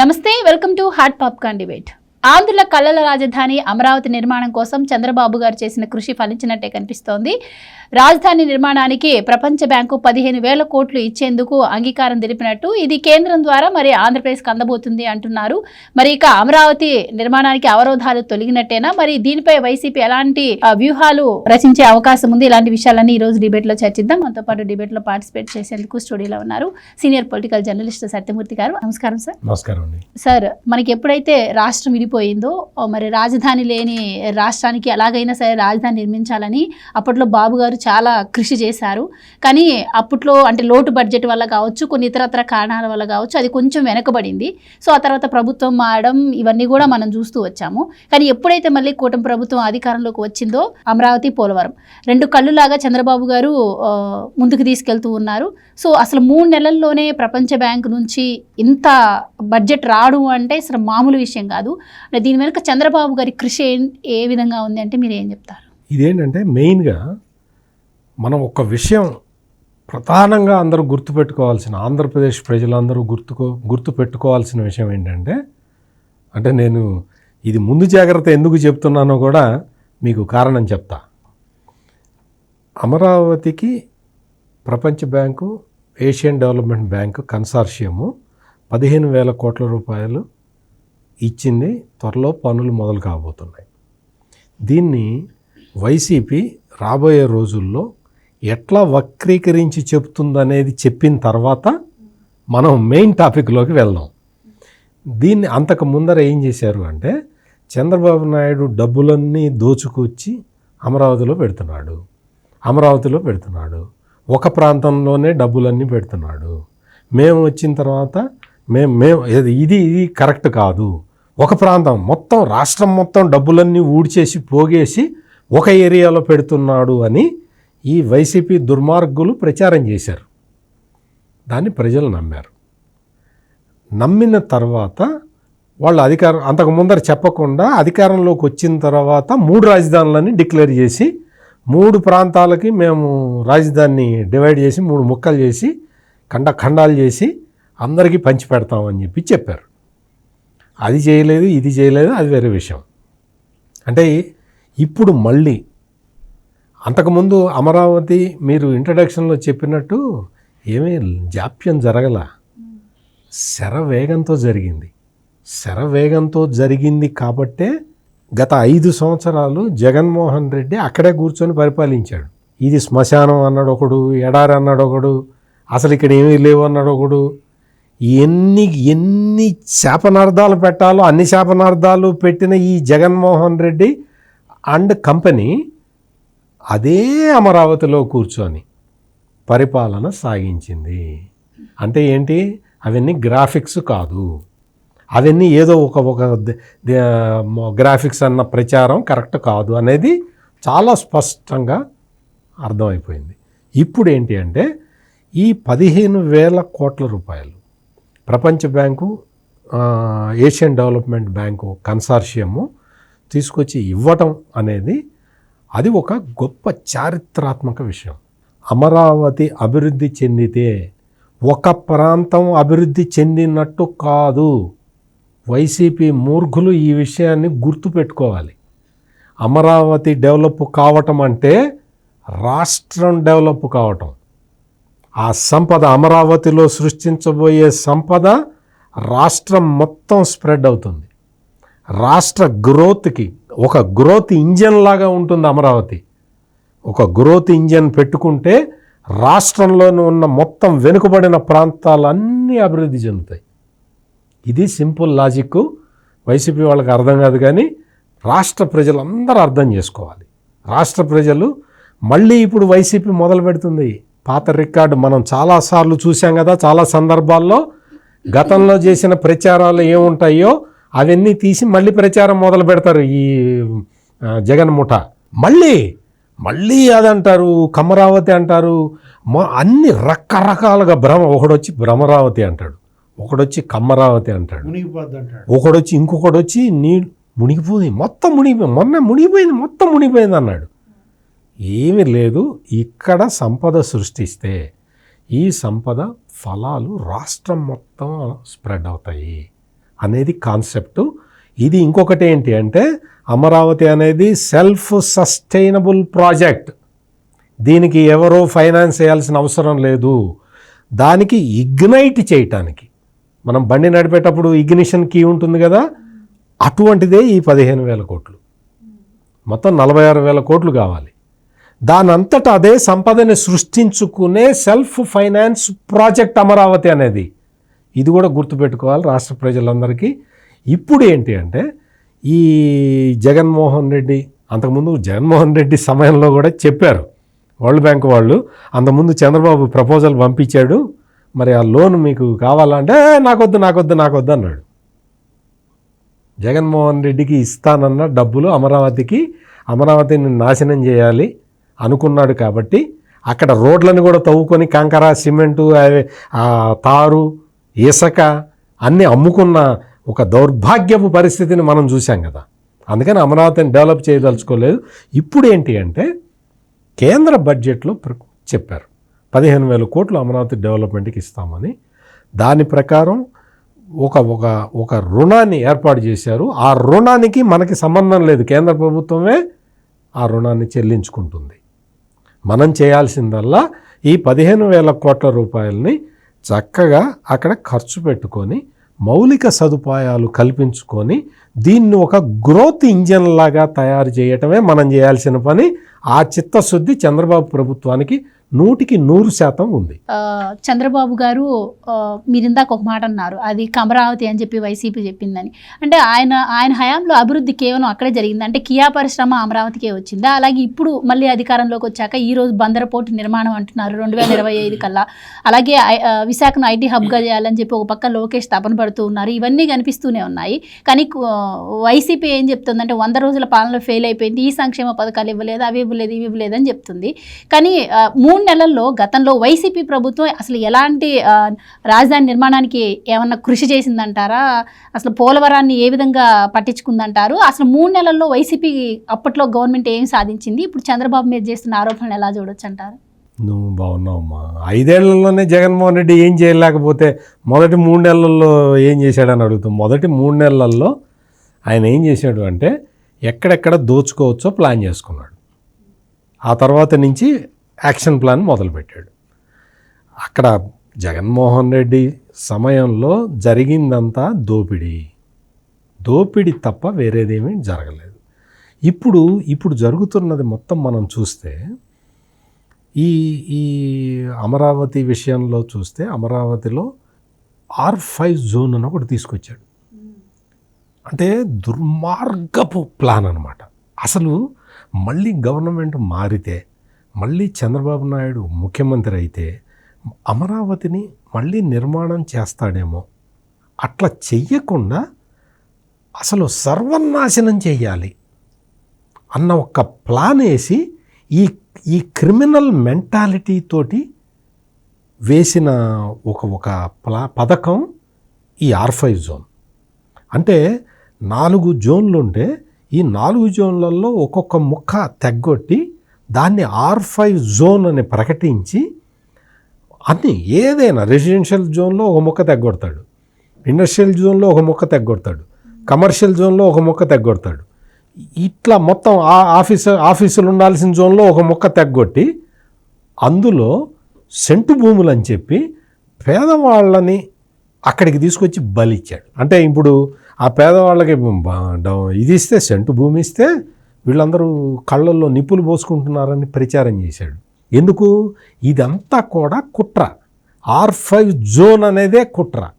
నమస్తే welcome to Hot Popcorn debate. ఆంధ్రుల కళల రాజధాని అమరావతి నిర్మాణం కోసం చంద్రబాబు గారు చేసిన కృషి ఫలించినట్టే కనిపిస్తోంది. రాజధాని నిర్మాణానికి ప్రపంచ బ్యాంకు పదిహేను వేల కోట్లు ఇచ్చేందుకు అంగీకారం తెలిపినట్టు ఇది కేంద్రం ద్వారా మరి ఆంధ్రప్రదేశ్కి అందబోతుంది అంటున్నారు. మరి ఇక అమరావతి నిర్మాణానికి అవరోధాలు తొలగినట్టేనా? మరి దీనిపై వైసీపీ ఎలాంటి వ్యూహాలు రచించే అవకాశం ఉంది? ఇలాంటి విషయాలన్నీ ఈ రోజు డిబేట్లో చర్చిద్దాం. మనతో పాటు డిబేట్లో పార్టిసిపేట్ చేసేందుకు స్టూడియోలో ఉన్నారు సీనియర్ పొలిటికల్ జర్నలిస్ట్ సత్యమూర్తి గారు. నమస్కారం సార్. నమస్కారం సార్ మనకి ఎప్పుడైతే రాష్ట్రం విడిపోయిందో ఓ మరి రాజధాని లేని రాష్ట్రానికి ఎలాగైనా సరే రాజధాని నిర్మించాలని అప్పట్లో బాబు గారు చాలా కృషి చేశారు. కానీ అప్పట్లో అంటే లోటు బడ్జెట్ వల్ల కావచ్చు కొన్ని ఇతరత్ర కారణాల వల్ల కావచ్చు అది కొంచెం వెనకబడింది. సో ఆ తర్వాత ప్రభుత్వం మారడం ఇవన్నీ కూడా మనం చూస్తూ వచ్చాము. కానీ ఎప్పుడైతే మళ్ళీ కూటమి ప్రభుత్వం అధికారంలోకి వచ్చిందో అమరావతి పోలవరం. రెండు కళ్ళులాగా చంద్రబాబు గారు ముందుకు తీసుకెళ్తూ ఉన్నారు. సో అసలు మూడు నెలల్లోనే ప్రపంచ బ్యాంక్ నుంచి ఇంత బడ్జెట్ రావడం అంటే అసలు మామూలు విషయం కాదు. దీని వెనుక చంద్రబాబు గారి కృషి ఏ విధంగా ఉంది అంటే మీరు ఏం చెప్తారు? ఇదేంటంటే మెయిన్గా మనం ఒక విషయం ప్రధానంగా అందరూ గుర్తుపెట్టుకోవాల్సిన ఆంధ్రప్రదేశ్ ప్రజలందరూ గుర్తుకో గుర్తుపెట్టుకోవాల్సిన విషయం ఏంటంటే అంటే నేను ఇది ముందు జాగ్రత్త ఎందుకు చెప్తున్నానో కూడా మీకు కారణం చెప్తా. అమరావతికి ప్రపంచ bank Asian development bank consortium పదిహేను వేల కోట్ల రూపాయలు ఇచ్చింది త్వరలో పనులు మొదలు కాబోతున్నాయి. దీన్ని వైసీపీ రాబోయే రోజుల్లో ఎట్లా వక్రీకరించి చెప్తుందనేది చెప్పిన తర్వాత మనం మెయిన్ టాపిక్లోకి వెళ్దాం. దీన్ని అంతకు ముందర ఏం చేశారు అంటే చంద్రబాబు నాయుడు డబ్బులన్నీ దోచుకొచ్చి అమరావతిలో పెడుతున్నాడు. అమరావతిలో పెడుతున్నాడు. ఒక ప్రాంతంలోనే డబ్బులన్నీ పెడుతున్నాడు. మేము వచ్చిన తర్వాత మేము మేము ఇది ఇది కరెక్ట్ కాదు. ఒక ప్రాంతం మొత్తం రాష్ట్రం మొత్తం డబ్బులన్నీ ఊడ్చేసి పోగేసి ఒక ఏరియాలో పెడుతున్నాడు అని ఈ వైసీపీ దుర్మార్గులు ప్రచారం చేశారు. దాన్ని ప్రజలు నమ్మారు. నమ్మిన తర్వాత వాళ్ళు అధికారం అంతకు ముందర చెప్పకుండా అధికారంలోకి వచ్చిన తర్వాత మూడు రాజధానులని డిక్లేర్ చేసి మూడు ప్రాంతాలకి మేము రాజధానిని డివైడ్ చేసి మూడు ముక్కలు చేసి ఖండ ఖండాలు చేసి అందరికీ పంచి పెడతామని చెప్పి చెప్పారు. అది చేయలేదు ఇది చేయలేదు అది వేరే విషయం. అంటే ఇప్పుడు మళ్ళీ అంతకుముందు అమరావతి మీరు ఇంట్రడక్షన్లో చెప్పినట్టు ఏమీ జాప్యం జరగల. శరవేగంతో జరిగింది. శరవేగంతో జరిగింది కాబట్టే గత ఐదు సంవత్సరాలు జగన్మోహన్ రెడ్డి అక్కడే కూర్చొని పరిపాలించాడు. ఇది శ్మశానం అన్నాడు ఒకడు ఎడారి అన్నాడు ఒకడు అసలు ఇక్కడ ఏమీ లేవు అన్నాడు ఒకడు ఎన్ని ఎన్ని శాపనార్థాలు పెట్టాలో అన్ని శాపనార్థాలు పెట్టిన ఈ జగన్మోహన్ రెడ్డి అండ్ కంపెనీ అదే అమరావతిలో కూర్చొని పరిపాలన సాగించింది. అంటే ఏంటి? అవన్నీ గ్రాఫిక్స్ కాదు. అవన్నీ ఏదో ఒక ఒక ద- గ్రాఫిక్స్ అన్న ప్రచారం కరెక్ట్ కాదు అనేది చాలా స్పష్టంగా అర్థమైపోయింది. ఇప్పుడు ఏంటి అంటే ఈ పదిహేను వేల కోట్ల రూపాయలు ప్రపంచ bank Asian development bank consortium తీసుకొచ్చి ఇవ్వటం అనేది అది ఒక గొప్ప చారిత్రాత్మక విషయం. అమరావతి అభివృద్ధి చెందితే ఒక ప్రాంతం అభివృద్ధి చెందినట్టు కాదు. వైసీపీ మూర్ఖులు ఈ విషయాన్ని గుర్తుపెట్టుకోవాలి అమరావతి డెవలప్ కావటం అంటే రాష్ట్రం డెవలప్ కావటం. ఆ సంపద అమరావతిలో సృష్టించబోయే సంపద రాష్ట్రం మొత్తం స్ప్రెడ్ అవుతుంది. రాష్ట్ర గ్రోత్కి ఒక గ్రోత్ ఇంజన్ లాగా ఉంటుంది అమరావతి. ఒక గ్రోత్ ఇంజన్ పెట్టుకుంటే రాష్ట్రంలోని ఉన్న మొత్తం వెనుకబడిన ప్రాంతాలన్నీ అభివృద్ధి చెందుతాయి. ఇది సింపుల్ లాజిక్ వైసీపీ వాళ్ళకి అర్థం కాదు కానీ రాష్ట్ర ప్రజలందరూ అర్థం చేసుకోవాలి. రాష్ట్ర ప్రజలు మళ్ళీ ఇప్పుడు వైసీపీ మొదలు పెడుతుంది. పాత రికార్డు మనం చాలాసార్లు చూసాం కదా చాలా సందర్భాల్లో గతంలో చేసిన ప్రచారాలు ఏముంటాయో అవన్నీ తీసి మళ్ళీ ప్రచారం మొదలు పెడతారు ఈ జగన్ ముఠ. మళ్ళీ మళ్ళీ అదంటారు కమరావతి అంటారు మా అన్ని రకరకాలుగా భ్రమ ఒకడొచ్చి భ్రమరావతి అంటాడు ఒకడొచ్చి కమ్మరావతి అంటాడు ఒకడొచ్చి ఇంకొకడు వచ్చి నీళ్ళు మునిగిపోయింది మొత్తం మునిగిపోయింది మొన్న మునిగిపోయింది మొత్తం మునిగిపోయింది అన్నాడు. ఏమి లేదు. ఇక్కడ సంపద సృష్టిస్తే ఈ సంపద ఫలాలు రాష్ట్రం మొత్తం స్ప్రెడ్ అవుతాయి అనేది కాన్సెప్టు. ఇది ఇంకొకటి ఏంటి అంటే అమరావతి అనేది సెల్ఫ్ సస్టైనబుల్ ప్రాజెక్ట్. దీనికి ఎవరో ఫైనాన్స్ చేయాల్సిన అవసరం లేదు. దానికి ఇగ్నైట్ చేయటానికి. మనం బండి నడిపేటప్పుడు ఇగ్నిషన్ కీ ఉంటుంది కదా? అటువంటిదే ఈ పదిహేను వేల కోట్లు. మొత్తం నలభై ఆరు వేల కోట్లు కావాలి. దానంతట అదే సంపదని సృష్టించుకునే సెల్ఫ్ ఫైనాన్స్ ప్రాజెక్ట్ అమరావతి అనేది. ఇది కూడా గుర్తుపెట్టుకోవాలి రాష్ట్ర ప్రజలందరికీ. ఇప్పుడు ఏంటి అంటే ఈ జగన్మోహన్ రెడ్డి అంతకుముందు జగన్మోహన్ రెడ్డి సమయంలో కూడా చెప్పారు. వరల్డ్ బ్యాంక్ వాళ్ళు అంతకుముందు చంద్రబాబు ప్రపోజల్ పంపించాడు మరి ఆ లోన్ మీకు కావాలంటే నాకొద్దు నాకొద్దు నాకొద్దు అన్నాడు. జగన్మోహన్ రెడ్డికి ఇస్తానన్న డబ్బులు అమరావతికి అమరావతిని నాశనం చేయాలి. అనుకున్నాడు కాబట్టి అక్కడ రోడ్లను కూడా తవ్వుకొని కంకర సిమెంటు అవి- తారు ఇసుక అన్నీ అమ్ముకున్న ఒక దౌర్భాగ్యపు పరిస్థితిని మనం చూసాం కదా. అందుకని అమరావతిని డెవలప్ చేయదలుచుకోలేదు. ఇప్పుడు ఏంటి అంటే కేంద్ర బడ్జెట్లో ప్ర- చెప్పారు. పదిహేను వేల కోట్లు అమరావతి డెవలప్మెంట్కి ఇస్తామని. దాని ప్రకారం ఒక ఒక ఒక రుణాన్ని ఏర్పాటు చేశారు. ఆ రుణానికి మనకి సంబంధం లేదు. కేంద్ర ప్రభుత్వమే ఆ రుణాన్ని చెల్లించుకుంటుంది. మనం చేయాల్సిందల్లా ఈ పదిహేను వేల కోట్ల రూపాయలని చక్కగా అక్కడ ఖర్చు పెట్టుకొని మౌలిక సదుపాయాలు కల్పించుకొని దీన్ని ఒక గ్రోత్ ఇంజన్ లాగా తయారు చేయటమే మనం చేయాల్సిన పని. ఆ చిత్తశుద్ధి చంద్రబాబు ప్రభుత్వానికి నూటికి నూరు శాతం ఉంది. చంద్రబాబు గారు మీరు ఇందాక ఒక మాట అన్నారు అది అమరావతి అని చెప్పి వైసీపీ చెప్పిందని. అంటే ఆయన ఆయన హయాంలో అభివృద్ధి కేవలం అక్కడే జరిగింది. అంటే కియా పరిశ్రమ అమరావతికే వచ్చిందా? అలాగే ఇప్పుడు మళ్ళీ అధికారంలోకి వచ్చాక ఈ రోజు బందరపోర్టు నిర్మాణం అంటున్నారు రెండు వేల ఇరవై ఐదు కల్లా. అలాగే విశాఖను ఐటీ హబ్గా చేయాలని చెప్పి ఒక పక్క లోకేష్ తపన పడుతూ ఉన్నారు. ఇవన్నీ కనిపిస్తూనే ఉన్నాయి. కానీ వైసీపీ ఏం చెప్తుందంటే వంద రోజుల పాలనలో ఫెయిల్ అయిపోయింది. ఈ సంక్షేమ పథకాలు ఇవ్వలేదు అవి ఇవ్వలేదు ఇవి ఇవ్వలేదు అని చెప్తుంది. కానీ మూడు నెలల్లో గతంలో వైసీపీ ప్రభుత్వం అసలు ఎలాంటి రాజధాని నిర్మాణానికి ఏమన్నా కృషి చేసిందంటారా? అసలు పోలవరాన్ని ఏ విధంగా పట్టించుకుందంటారు? అసలు మూడు నెలల్లో వైసీపీ అప్పట్లో గవర్నమెంట్ ఏం సాధించింది? ఇప్పుడు చంద్రబాబు మీద చేస్తున్న ఆరోపణలు ఎలా చూడొచ్చు అంటారు నువ్వు బాగున్నావమ్మా. ఐదేళ్ళలోనే జగన్మోహన్ రెడ్డి ఏం చేయలేకపోతే మొదటి మూడు నెలల్లో ఏం చేశాడని అడుగుతాం. మొదటి మూడు నెలల్లో ఆయన ఏం చేశాడు అంటే ఎక్కడెక్కడ దోచుకోవచ్చో ప్లాన్ చేసుకున్నాడు. ఆ తర్వాత నుంచి యాక్షన్ ప్లాన్ మొదలుపెట్టాడు. అక్కడ జగన్మోహన్ రెడ్డి సమయంలో జరిగిందంతా దోపిడీ. దోపిడీ తప్ప వేరేదేమీ జరగలేదు. ఇప్పుడు ఇప్పుడు జరుగుతున్నది మొత్తం మనం చూస్తే ఈ ఈ అమరావతి విషయంలో చూస్తే అమరావతిలో ఆర్ ఫైవ్ జోన్ అని ఒకటి తీసుకొచ్చాడు. అంటే దుర్మార్గపు ప్లాన్ అనమాట అసలు మళ్ళీ గవర్నమెంట్ మారితే మళ్ళీ చంద్రబాబు నాయుడు ముఖ్యమంత్రి అయితే అమరావతిని మళ్ళీ నిర్మాణం చేస్తాడేమో. అట్లా చెయ్యకుండా అసలు సర్వనాశనం చేయాలి అన్న ఒక ప్లాన్ వేసి ఈ ఈ క్రిమినల్ మెంటాలిటీ తోటి వేసిన ఒక ఒక ప్లా పథకం ఈ ఆర్ ఫైవ్ జోన్. అంటే నాలుగు జోన్లు ఉంటే ఈ నాలుగు జోన్లలో ఒక్కొక్క ముక్క తెగ్గొట్టి దాన్ని ఆర్ ఫైవ్ జోన్ అని ప్రకటించి అన్ని ఏదైనా రెసిడెన్షియల్ జోన్లో ఒక ముక్క తెగ్గొడతాడు. ఇండస్ట్రియల్ జోన్లో ఒక ముక్క తెగ్గొడతాడు. కమర్షియల్ జోన్లో ఒక ముక్క తెగ్గొడతాడు. ఇట్లా మొత్తం ఆ ఆఫీసు ఆఫీసులు ఉండాల్సిన జోన్లో ఒక ముక్క తెగ్గొట్టి అందులో సెంటు భూములు అని చెప్పి పేదవాళ్ళని అక్కడికి తీసుకొచ్చి బలిచ్చాడు. అంటే ఇప్పుడు ఆ పేదవాళ్ళకి ఇది ఇస్తే సెంటు భూమి ఇస్తే వీళ్ళందరూ కళ్ళల్లో నిప్పులు పోసుకుంటున్నారని ప్రచారం చేశాడు. ఎందుకు? ఇదంతా కూడా కుట్ర. ఆర్ ఫైవ్ జోన్ అనేదే కుట్ర.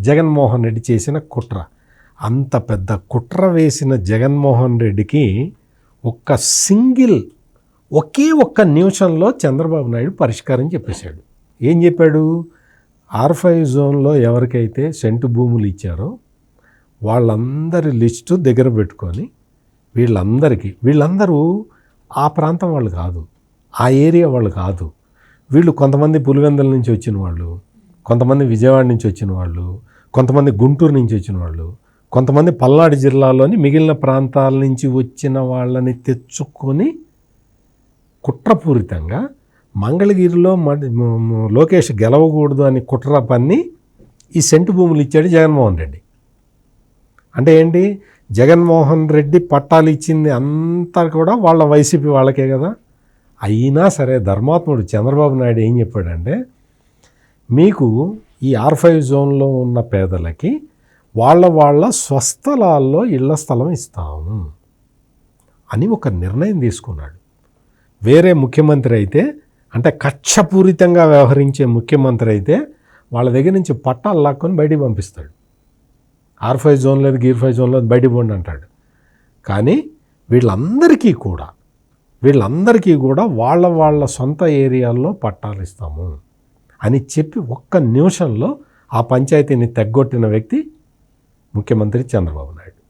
జగన్మోహన్ రెడ్డి చేసిన కుట్ర. అంత పెద్ద కుట్ర వేసిన జగన్మోహన్ రెడ్డికి ఒక్క సింగిల్ ఒకే ఒక్క నిమిషంలో చంద్రబాబు నాయుడు పరిష్కారం చెప్పేశాడు. ఏం చెప్పాడు? ఆర్ ఫైవ్ జోన్లో ఎవరికైతే సెంటు భూములు ఇచ్చారో వాళ్ళందరి లిస్టు దగ్గర పెట్టుకొని వీళ్ళందరికీ వీళ్ళందరూ ఆ ప్రాంతం వాళ్ళు కాదు ఆ ఏరియా వాళ్ళు కాదు. వీళ్ళు కొంతమంది పులివెందుల నుంచి వచ్చిన వాళ్ళు కొంతమంది విజయవాడ నుంచి వచ్చిన వాళ్ళు కొంతమంది గుంటూరు నుంచి వచ్చిన వాళ్ళు కొంతమంది పల్నాడు జిల్లాలోని మిగిలిన ప్రాంతాల నుంచి వచ్చిన వాళ్ళని తెచ్చుకొని కుట్రపూరితంగా మంగళగిరిలో మడి- లోకేష్ గెలవకూడదు అని కుట్ర పన్ని ఈ సెంటు భూములు ఇచ్చాడు జగన్మోహన్ రెడ్డి. అంటే ఏంటి? జగన్మోహన్ రెడ్డి పట్టాలు ఇచ్చింది అంతా కూడా వాళ్ళ వైసీపీ వాళ్ళకే కదా? అయినా సరే ధర్మాత్ముడు చంద్రబాబు నాయుడు ఏం చెప్పాడంటే మీకు ఈ ఆర్ ఫైవ్ జోన్లో ఉన్న పేదలకి వాళ్ళ వాళ్ళ స్వస్థలాల్లో ఇళ్ళ స్థలం ఇస్తాము అని ఒక నిర్ణయం తీసుకున్నాడు. వేరే ముఖ్యమంత్రి అయితే అంటే కక్షపూరితంగా వ్యవహరించే ముఖ్యమంత్రి అయితే వాళ్ళ దగ్గర నుంచి పట్టాలు లాక్కొని బయటికి పంపిస్తాడు. ఆర్ ఫైవ్ జోన్ లేదు గీర్ ఫైవ్ జోన్ లేదు బయటికి పోండి అంటాడు. కానీ వీళ్ళందరికీ కూడా వీళ్ళందరికీ కూడా వాళ్ళ వాళ్ళ సొంత ఏరియాల్లో పట్టాలు ఇస్తాము అని చెప్పి ఒక్క నిమిషంలో ఆ పంచాయతీని తెగ్గొట్టిన వ్యక్తి ముఖ్యమంత్రి చంద్రబాబు నాయుడు.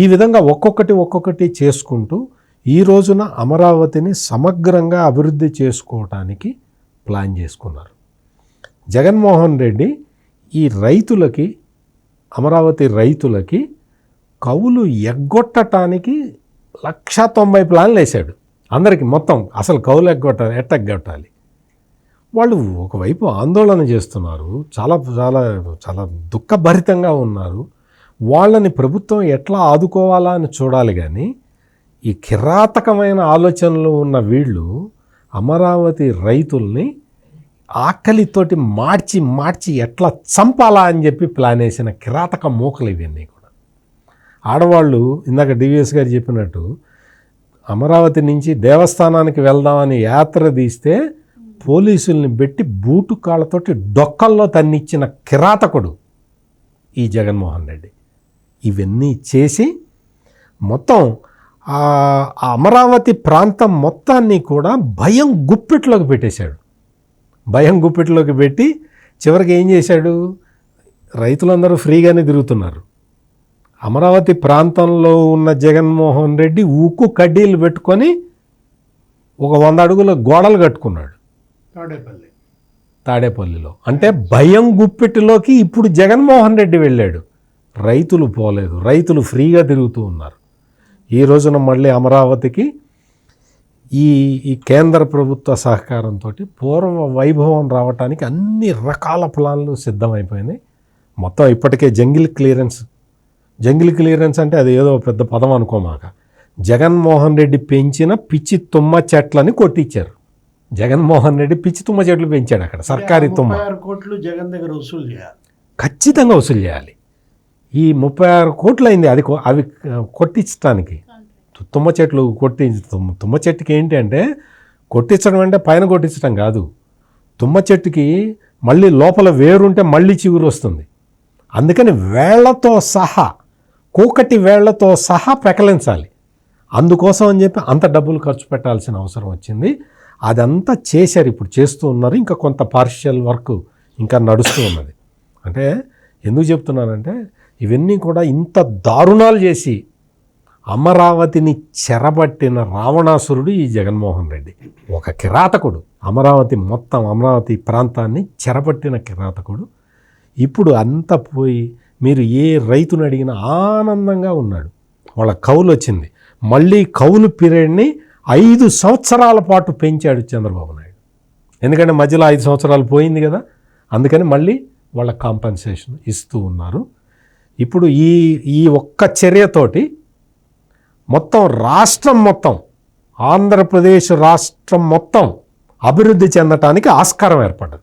ఈ విధంగా ఒక్కొక్కటి ఒక్కొక్కటి చేసుకుంటూ ఈ రోజున అమరావతిని సమగ్రంగా అభివృద్ధి చేసుకోవటానికి ప్లాన్ చేసుకున్నారు. జగన్మోహన్ రెడ్డి ఈ రైతులకి అమరావతి రైతులకి కవులు ఎగ్గొట్టటానికి లక్ష తొంభై ప్లాన్లు వేశాడు. అందరికీ మొత్తం అసలు కవులు ఎగ్గొట్ట ఎట్టెగ్గొట్టాలి. వాళ్ళు ఒకవైపు ఆందోళన చేస్తున్నారు. చాలా చాలా చాలా దుఃఖభరితంగా ఉన్నారు. వాళ్ళని ప్రభుత్వం ఎట్లా ఆదుకోవాలా అని చూడాలి కానీ ఈ కిరాతకమైన ఆలోచనలు ఉన్న వీళ్ళు అమరావతి రైతుల్ని ఆకలితోటి మార్చి మార్చి ఎట్లా చంపాలా అని చెప్పి ప్లాన్ వేసిన కిరాతక మూకలు ఇవన్నీ కూడా. ఆడవాళ్ళు ఇందాక డివిఎస్ గారు చెప్పినట్టు అమరావతి నుంచి దేవస్థానానికి వెళ్దామని యాత్ర తీస్తే పోలీసుల్ని పెట్టి బూటు కాళ్ళతోటి డొక్కల్లో తన్నిచ్చిన కిరాతకుడు ఈ జగన్మోహన్ రెడ్డి. ఇవన్నీ చేసి మొత్తం ఆ అమరావతి ప్రాంతం మొత్తాన్ని కూడా భయం గుప్పిట్లోకి పెట్టేశాడు. భయం గుప్పిట్లోకి పెట్టి చివరికి ఏం చేశాడు? రైతులందరూ ఫ్రీగానే తిరుగుతున్నారు. అమరావతి ప్రాంతంలో ఉన్న జగన్మోహన్ రెడ్డి ఉక్కు కడ్డీలు పెట్టుకొని ఒక వంద అడుగుల గోడలు కట్టుకున్నాడు. తాడేపల్లి. తాడేపల్లిలో. అంటే భయం గుప్పెట్టులోకి ఇప్పుడు జగన్మోహన్ రెడ్డి వెళ్ళాడు. రైతులు పోలేదు. రైతులు ఫ్రీగా తిరుగుతూ ఉన్నారు. ఈ రోజున మళ్ళీ అమరావతికి ఈ ఈ కేంద్ర ప్రభుత్వ సహకారంతో పూర్వ వైభవం రావడానికి అన్ని రకాల ప్లాన్లు సిద్ధమైపోయినాయి. మొత్తం ఇప్పటికే జంగిల్ క్లియరెన్స్ జంగిల్ క్లియరెన్స్ అంటే అది ఏదో పెద్ద పదం అనుకోమాక. జగన్మోహన్ రెడ్డి పెంచిన పిచ్చి తుమ్మ చెట్లని కొట్టించారు జగన్మోహన్ రెడ్డి పిచ్చి తుమ్మ చెట్లు పెంచాడు అక్కడ సర్కారీ తుమ్మ. కోట్లు జగన్ దగ్గర వసూలు చేయాలి. ఖచ్చితంగా వసూలు చేయాలి. ఈ ముప్పై ఆరు కోట్లు అయింది అది అవి కొట్టించడానికి తుమ్మ చెట్లు కొట్టి తుమ్మ- తుమ్మ చెట్టుకి ఏంటి అంటే కొట్టించడం అంటే పైన కొట్టించడం కాదు. తుమ్మ చెట్టుకి మళ్ళీ లోపల వేరుంటే మళ్ళీ చిగురు వస్తుంది. అందుకని వేళ్ళతో సహా కూకటి వేళ్ళతో సహా పెకలించాలి అందుకోసం అని చెప్పి అంత డబ్బులు ఖర్చు పెట్టాల్సిన అవసరం వచ్చింది. అదంతా చేశారు ఇప్పుడు చేస్తూ ఉన్నారు. ఇంకా కొంత పార్షియల్ వర్క్ ఇంకా నడుస్తూ ఉన్నది. అంటే ఎందుకు చెప్తున్నానంటే ఇవన్నీ కూడా ఇంత దారుణాలు చేసి అమరావతిని చెరబట్టిన రావణాసురుడు ఈ జగన్మోహన్ రెడ్డి. ఒక కిరాతకుడు. అమరావతి మొత్తం అమరావతి ప్రాంతాన్ని చెరబట్టిన కిరాతకుడు. ఇప్పుడు అంతా పోయి మీరు ఏ రైతును అడిగినా ఆనందంగా ఉన్నాడు. వాళ్ళ కౌలు వచ్చింది. మళ్ళీ కౌలు పీరియడ్ని ఐదు సంవత్సరాల పాటు పెంచాడు చంద్రబాబు నాయుడు. ఎందుకంటే మధ్యలో ఐదు సంవత్సరాలు పోయింది కదా. అందుకని మళ్ళీ వాళ్ళ కాంపన్సేషన్ ఇస్తూ ఉన్నారు. ఇప్పుడు ఈ ఈ ఒక్క చర్యతోటి మొత్తం రాష్ట్రం మొత్తం ఆంధ్రప్రదేశ్ రాష్ట్రం మొత్తం అభివృద్ధి చెందటానికి ఆస్కారం ఏర్పడ్డది.